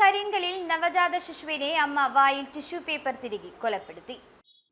കരിങ്കലിൽ നവജാത ശിശുവിനെ അമ്മ വായിൽ ടിഷ്യൂ പേപ്പർ തിരുകി കൊലപ്പെടുത്തി.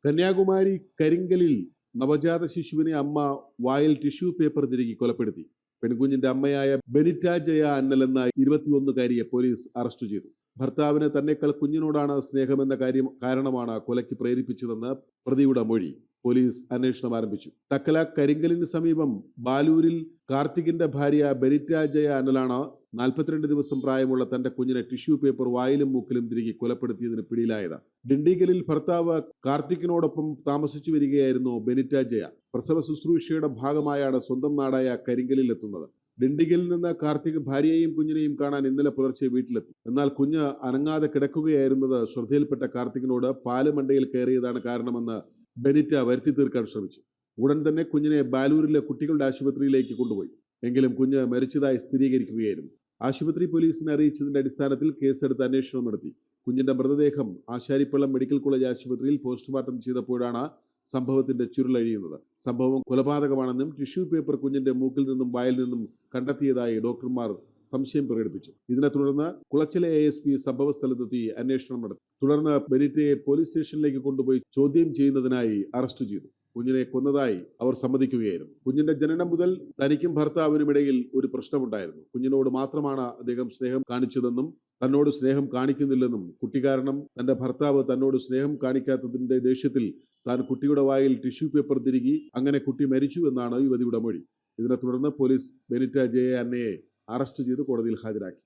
കന്യാകുമാരി കരിങ്കലിൽ നവജാത ശിശുവിനെ അമ്മ വായിൽ ടിഷ്യൂ പേപ്പർ തിരുകി കൊലപ്പെടുത്തി. പെൺകുഞ്ഞിന്റെ അമ്മയായ ബെനിറ്റ ജയ അന്നൽ എന്ന ഇരുപത്തിയൊന്നുകാരിയെ പോലീസ് അറസ്റ്റ് ചെയ്തു. ഭർത്താവിന് തന്നെക്കാൾ കുഞ്ഞിനോടാണ് സ്നേഹമെന്ന കാര്യം കാരണമാണ് കൊലയ്ക്ക് പ്രേരിപ്പിച്ചതെന്ന് പ്രതിയുടെ മൊഴി പോലീസ് അന്വേഷണം ആരംഭിച്ചു. തക്കല കരിങ്കലിന് സമീപം ബാലൂരിൽ കാർത്തികിന്റെ ഭാര്യ ബെനിറ്റ ജയ അനലാണ് നാൽപ്പത്തിരണ്ട് ദിവസം പ്രായമുള്ള തന്റെ കുഞ്ഞിനെ ടിഷ്യൂ പേപ്പർ വായിലും മൂക്കിലും തിരികെ കൊലപ്പെടുത്തിയതിന് പിടിയിലായത് ഡിണ്ടിഗലിൽ ഭർത്താവ് കാർത്തിക്കിനോടൊപ്പം താമസിച്ചു വരികയായിരുന്നു ബെനിറ്റ ജയ. പ്രസവ ശുശ്രൂഷയുടെ ഭാഗമായാണ് സ്വന്തം നാടായ കരിങ്കലിൽ എത്തുന്നത്. ഡിണ്ടിഗലിൽ നിന്ന് കാർത്തിക് ഭാര്യയെയും കുഞ്ഞിനെയും കാണാൻ ഇന്നലെ പുലർച്ചെ വീട്ടിലെത്തി. എന്നാൽ കുഞ്ഞ് അനങ്ങാതെ കിടക്കുകയായിരുന്നത് ശ്രദ്ധയിൽപ്പെട്ട കാർത്തികിനോട് പാൽ മണ്ടയിൽ കയറിയതാണ് കാരണമെന്ന് ബെനിറ്റ വരുത്തി തീർക്കാൻ ശ്രമിച്ചു. ഉടൻ തന്നെ കുഞ്ഞിനെ ബാലൂരിലെ കുട്ടികളുടെ ആശുപത്രിയിലേക്ക് കൊണ്ടുപോയി. എങ്കിലും കുഞ്ഞ് മരിച്ചതായി സ്ഥിരീകരിക്കുകയായിരുന്നു. ആശുപത്രി പോലീസിനെ അറിയിച്ചതിന്റെ അടിസ്ഥാനത്തിൽ കേസെടുത്ത് അന്വേഷണം നടത്തി. കുഞ്ഞിന്റെ മൃതദേഹം ആശാരിപ്പള്ളം മെഡിക്കൽ കോളേജ് ആശുപത്രിയിൽ പോസ്റ്റ്മോർട്ടം ചെയ്തപ്പോഴാണ് സംഭവത്തിന്റെ ചുരുളഴിയുന്നത്. സംഭവം കൊലപാതകമാണെന്നും ടിഷ്യൂ പേപ്പർ കുഞ്ഞിന്റെ മൂക്കിൽ നിന്നും വായിൽ നിന്നും കണ്ടെത്തിയതായി ഡോക്ടർമാർ സംശയം പ്രകടിപ്പിച്ചു. ഇതിനെ തുടർന്ന് കുളച്ചിലെ എ എസ് പി സംഭവ സ്ഥലത്തെത്തി അന്വേഷണം നടത്തി. തുടർന്ന് ബെനിറ്റയെ പോലീസ് സ്റ്റേഷനിലേക്ക് കൊണ്ടുപോയി ചോദ്യം ചെയ്യുന്നതിനായി അറസ്റ്റ് ചെയ്തു. കുഞ്ഞിനെ കൊന്നതായി അവർ സമ്മതിക്കുകയായിരുന്നു. കുഞ്ഞിന്റെ ജനനം മുതൽ തനിക്കും ഭർത്താവിനുമിടയിൽ ഒരു പ്രശ്നമുണ്ടായിരുന്നു. കുഞ്ഞിനോട് മാത്രമാണ് അദ്ദേഹം സ്നേഹം കാണിച്ചതെന്നും തന്നോട് സ്നേഹം കാണിക്കുന്നില്ലെന്നും കുട്ടി കാരണം തന്റെ ഭർത്താവ് തന്നോട് സ്നേഹം കാണിക്കാത്തതിന്റെ ദേഷ്യത്തിൽ താൻ കുട്ടിയുടെ വായിൽ ടിഷ്യൂ പേപ്പർ തിരികി അങ്ങനെ കുട്ടി മരിച്ചു എന്നാണ് യുവതിയുടെ മൊഴി. ഇതിനെ തുടർന്ന് പോലീസ് ബെനിറ്റ ജയ അന്നയെ അറസ്റ്റ് ചെയ്ത് കോടതിയിൽ ഹാജരാക്കി.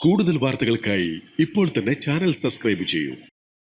കൂടുതൽ വാർത്തകൾക്കായി ഇപ്പോൾ തന്നെ ചാനൽ സബ്സ്ക്രൈബ് ചെയ്യൂ.